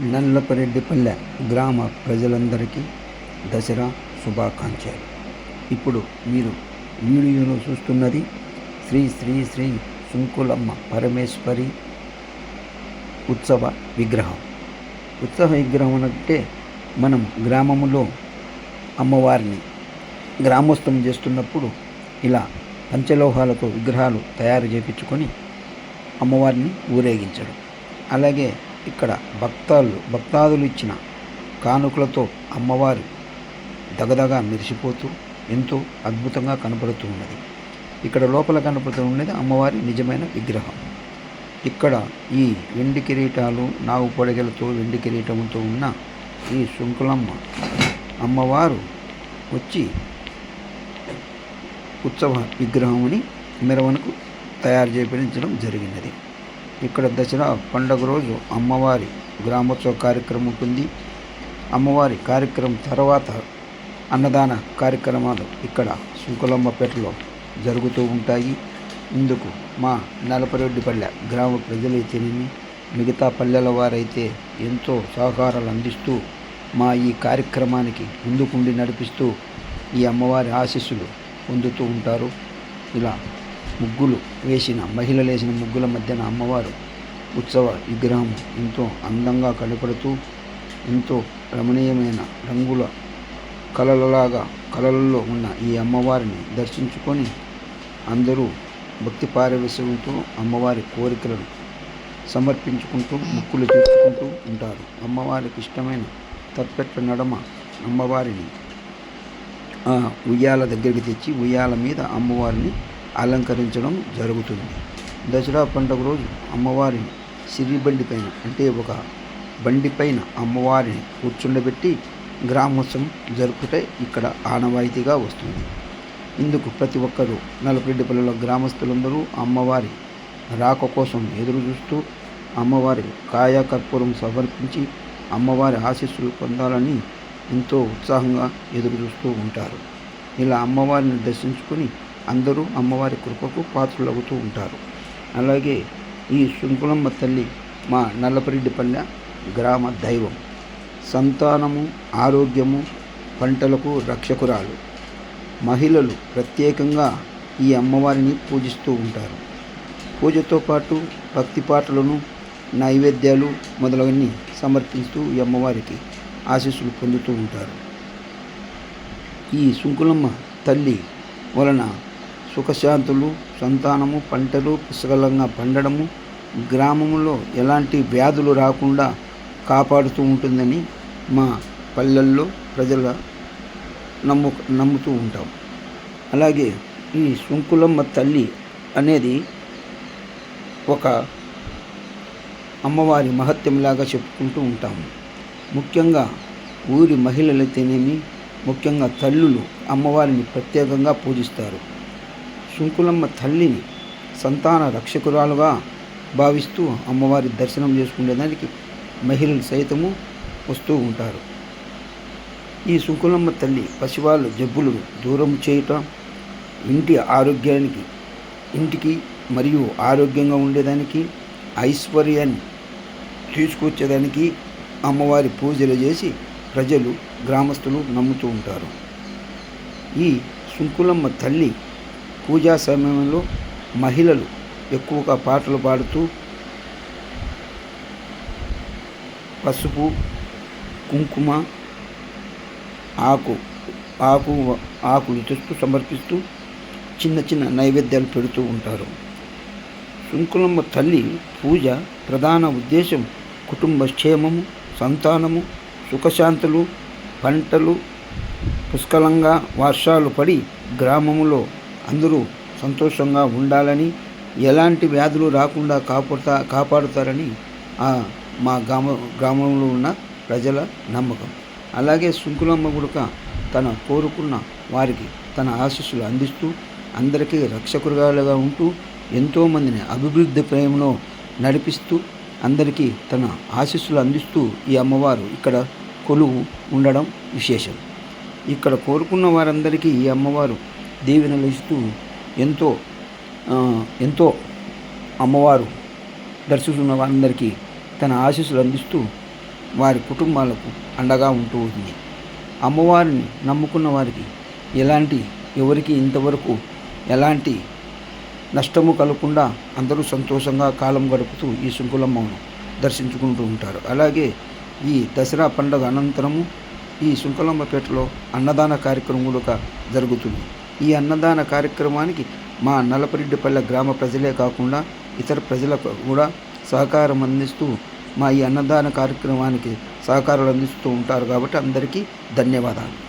నల్లపరెడ్డిపల్లె గ్రామ ప్రజలందరికీ దసరా శుభాకాంక్షలు. ఇప్పుడు మీరు వీడియోలో చూస్తున్నది శ్రీ శ్రీ శ్రీ సుంకులమ్మ పరమేశ్వరి ఉత్సవ విగ్రహం. ఉత్సవ విగ్రహం అంటే మనం గ్రామములో అమ్మవారిని గ్రామస్థం చేస్తున్నప్పుడు ఇలా పంచలోహాలతో విగ్రహాలు తయారు చేపించుకొని అమ్మవారిని ఊరేగించడం. అలాగే ఇక్కడ భక్తాలు భక్తాదులు ఇచ్చిన కానుకలతో అమ్మవారు దగదగా మెరిసిపోతూ ఎంతో అద్భుతంగా కనపడుతూ ఉన్నది. ఇక్కడ లోపల కనపడుతూ ఉన్నది అమ్మవారి నిజమైన విగ్రహం. ఇక్కడ ఈ వెండి కిరీటాలు నాగు పొడగలతో వెండి కిరీటంతో ఉన్న ఈ శుంకులమ్మ అమ్మవారు వచ్చి ఉత్సవ విగ్రహముని మెరవనకు తయారు చేయించడం జరిగినది. ఇక్కడ దసరా పండుగ రోజు అమ్మవారి గ్రామోత్సవ కార్యక్రమం ఉంటుంది. అమ్మవారి కార్యక్రమం తర్వాత అన్నదాన కార్యక్రమాలు ఇక్కడ శుంకులమ్మపేటలో జరుగుతూ ఉంటాయి. ఇందుకు మా నలపరెడ్డిపల్లె గ్రామ ప్రజలైతేనేమి మిగతా పల్లెల వారైతే ఎంతో సహకారాలు అందిస్తూ మా ఈ కార్యక్రమానికి ముందుకుండి నడిపిస్తూ ఈ అమ్మవారి ఆశీస్సులు పొందుతూ ఉంటారు. ఇలా ముగ్గులు వేసిన మహిళలు వేసిన ముగ్గుల మధ్యన అమ్మవారు ఉత్సవ విగ్రహం ఎంతో అందంగా కనపడుతూ ఎంతో రమణీయమైన రంగుల కళలలాగా కళలలో ఉన్న ఈ అమ్మవారిని దర్శించుకొని అందరూ భక్తి పారవేశంతో అమ్మవారి కోరికలను సమర్పించుకుంటూ ముక్కులు తీర్చుకుంటూ ఉంటారు. అమ్మవారికి ఇష్టమైన తప్పెట్ల నడమ అమ్మవారిని ఆ, ఉయ్యాల దగ్గరికి తెచ్చి ఉయ్యాల మీద అమ్మవారిని అలంకరించడం జరుగుతుంది. దసరా పండుగ రోజు అమ్మవారిని సిరి బండి పైన అంటే ఒక బండి పైన అమ్మవారిని కూర్చుండబెట్టి గ్రామోత్సవం జరుపుటే ఇక్కడ ఆనవాయితీగా వస్తుంది. ఇందుకు ప్రతి ఒక్కరూ నలపరెడ్డిపల్లిలో గ్రామస్తులందరూ అమ్మవారి రాక కోసం ఎదురు చూస్తూ అమ్మవారి కాయకర్పూరం సమర్పించి అమ్మవారి ఆశీస్సులు పొందాలని ఎంతో ఉత్సాహంగా ఎదురు చూస్తూ ఉంటారు. ఇలా అమ్మవారిని దర్శించుకొని అందరూ అమ్మవారి కృపకు పాత్రలవుతూ ఉంటారు. అలాగే ఈ శృంకులమ్మ తల్లి మా నల్లపరెడ్డిపల్లె గ్రామ దైవం. సంతానము ఆరోగ్యము పంటలకు రక్షకురాలు. మహిళలు ప్రత్యేకంగా ఈ అమ్మవారిని పూజిస్తూ ఉంటారు. పూజతో పాటు భక్తి పాటలను నైవేద్యాలు మొదలవన్నీ సమర్పిస్తూ ఈ అమ్మవారికి ఆశీస్సులు పొందుతూ ఉంటారు. ఈ శుంకులమ్మ తల్లి వలన సుఖశాంతులు సంతానము పంటలు పుష్కలంగా పండడము గ్రామంలో ఎలాంటి వ్యాధులు రాకుండా కాపాడుతూ ఉంటుందని మా పల్లెల్లో ప్రజల నమ్ము నమ్ముతూ ఉంటాం. అలాగే ఈ శుంకులమ్మ తల్లి అనేది ఒక అమ్మవారి మహత్యంలాగా చెప్పుకుంటూ ఉంటాము. ముఖ్యంగా ఊరి మహిళలైతేనేమి ముఖ్యంగా తల్లులు అమ్మవారిని ప్రత్యేకంగా పూజిస్తారు. శుంకులమ్మ తల్లిని సంతాన రక్షకురాలుగా భావిస్తూ అమ్మవారి దర్శనం చేసుకునేదానికి మహిళలు సైతము వస్తూ ఉంటారు. ఈ శుంకులమ్మ తల్లి పసివాళ్ళ జబ్బులు దూరం చేయటం ఇంటి ఆరోగ్యానికి ఇంటికి మరియు ఆరోగ్యంగా ఉండేదానికి ఐశ్వర్యాన్ని తీసుకొచ్చేదానికి అమ్మవారి పూజలు చేసి ప్రజలు గ్రామస్తులు నమ్ముతూ ఉంటారు. ఈ శుంకులమ్మ తల్లి పూజా సమయంలో మహిళలు ఎక్కువగా పాటలు పాడుతూ పసుపు కుంకుమ ఆకు ఆకు ఆకులు తెస్తూ సమర్పిస్తూ చిన్న చిన్న నైవేద్యాలు పెడుతూ ఉంటారు. శుంకులమ్మ తల్లి పూజ ప్రధాన ఉద్దేశం కుటుంబ క్షేమము సంతానము సుఖశాంతులు పంటలు పుష్కలంగా వర్షాలు పడి గ్రామంలో అందరూ సంతోషంగా ఉండాలని ఎలాంటి వ్యాధులు రాకుండా కాపాడుతా కాపాడుతారని ఆ మా గ్రామ గ్రామంలో ఉన్న ప్రజల నమ్మకం. అలాగే శుంకులమ్మ గుడక తన కోరుకున్న వారికి తన ఆశీస్సులు అందిస్తూ అందరికీ రక్షకురాలుగా ఉంటూ ఎంతోమందిని అభివృద్ధి ప్రేమలో నడిపిస్తూ అందరికీ తన ఆశీస్సులు అందిస్తూ ఈ అమ్మవారు ఇక్కడ కొలువు ఉండడం విశేషం. ఇక్కడ కోరుకున్న వారందరికీ ఈ అమ్మవారు దీవెనలు ఇస్తూ ఎంతో ఎంతో అమ్మవారు దర్శిస్తున్న వారందరికీ తన ఆశీస్సులు అందిస్తూ వారి కుటుంబాలకు అండగా ఉంటూ ఉంది. అమ్మవారిని నమ్ముకున్న వారికి ఎలాంటి ఎవరికి ఇంతవరకు ఎలాంటి నష్టము కలగకుండా అందరూ సంతోషంగా కాలం గడుపుతూ ఈ శృంఖలమ్మను దర్శించుకుంటూ ఉంటారు. అలాగే ఈ దసరా పండుగ అనంతరము ఈ శృంఖలమ్మపేటలో అన్నదాన కార్యక్రమం కూడా జరుగుతుంది. ఈ అన్నదాన కార్యక్రమానికి మా నలపరెడ్డిపల్లె గ్రామ ప్రజలే కాకుండా ఇతర ప్రజలకు కూడా సహకారం అందిస్తూ మా ఈ అన్నదాన కార్యక్రమానికి సహకారాలు అందిస్తూ ఉంటారు కాబట్టి అందరికీ ధన్యవాదాలు.